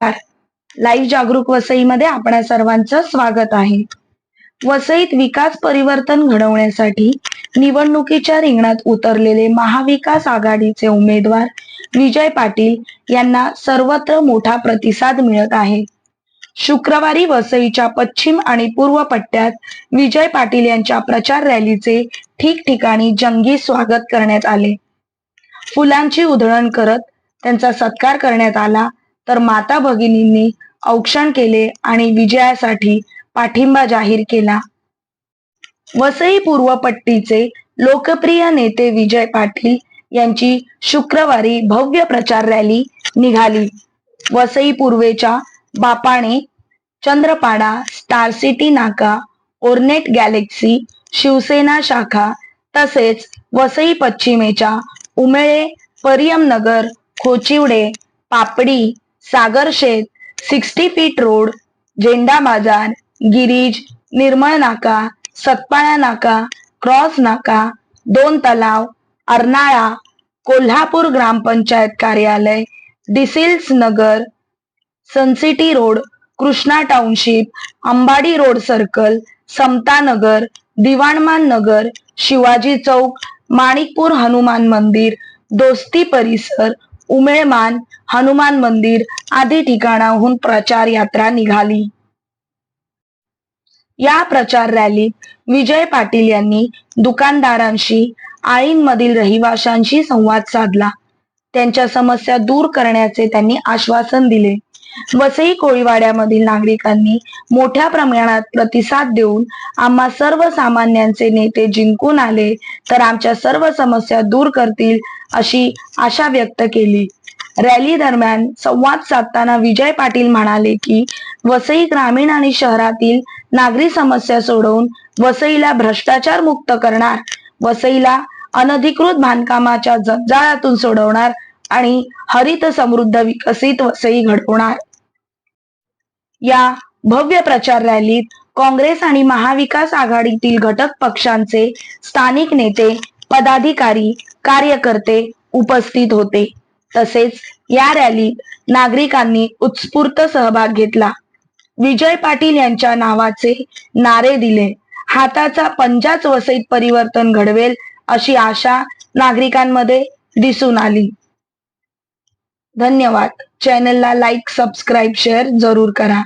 Live जागरूक वसईमध्ये आपणा सर्वांचं स्वागत आहे. वसईत विकास परिवर्तन घडवण्यासाठी निवडणुकीच्या रिंगणात उतरलेले महाविकास आघाडीचे उमेदवार विजय पाटील यांना सर्वत्र मोठा प्रतिसाद मिळत आहे. शुक्रवारी वसईच्या पश्चिम आणि पूर्व पट्ट्यात विजय पाटील यांच्या प्रचार रॅलीचे ठिकठिकाणी जंगी स्वागत करण्यात आले. फुलांची उधळण करत त्यांचा सत्कार करण्यात आला तर माता भगिनींनी औक्षण केले आणि विजयासाठी पाठिंबा जाहीर केला. वसई पूर्व पट्टीचे लोकप्रिय नेते विजय पाटील यांची शुक्रवारी भव्य प्रचार रॅली निघाली. वसई पूर्वेच्या बापाणे चंद्रपाडा स्टार सिटी नाका ओर्नेट गॅलेक्सी शिवसेना शाखा तसेच वसई पश्चिमेच्या Umele Pariyamnagar Khochivade Papdi Sagarshet sixty feet road Zenda Bazar Giriz निर्मळ नाका सतपाळा नाका क्रॉस नाका दोन तलाव अर्नाळा कोल्हापूर ग्रामपंचायत कार्यालय डिसिल्स नगर Suncity road Krishna township Ambadi road circle Samata Nagar Diwanman नगर शिवाजी चौक माणिकपूर हनुमान मंदिर दोस्ती परिसर उमेळमान हनुमान मंदिर आदी ठिकाणाहून प्रचार यात्रा निघाली. या प्रचार रॅलीत विजय पाटील यांनी दुकानदारांशी आळींमधील रहिवाशांशी संवाद साधला. त्यांच्या समस्या दूर करण्याचे त्यांनी आश्वासन दिले. वसई कोळीवाड्यामधील नागरिकांनी मोठ्या प्रमाणात प्रतिसाद देऊन आम्हा सर्वसामान्यांचे नेते जिंकून आले तर आमच्या सर्व समस्या दूर करतील अशी आशा व्यक्त केली. रॅली दरम्यान संवाद साधताना विजय पाटील म्हणाले की वसई ग्रामीण आणि शहरातील नागरी समस्या सोडवून वसईला भ्रष्टाचार मुक्त करणार वसईला अनधिकृत बांधकामाच्या जंजाळातून सोडवणार आणि हरित समृद्ध विकसित वसई घडवणार. या भव्य प्रचार रॅलीत काँग्रेस आणि महाविकास आघाडीतील घटक पक्षांचे स्थानिक नेते पदाधिकारी कार्यकर्ते उपस्थित होते. तसेच या रॅलीत नागरिकांनी उत्स्फूर्त सहभाग घेतला. विजय पाटील यांच्या नावाचे नारे दिले. हाताचा पंजाच वसईत परिवर्तन घडवेल अशी आशा नागरिकांमध्ये दिसून आली. धन्यवाद. चॅनलला लाईक सबस्क्राईब शेअर जरूर करा.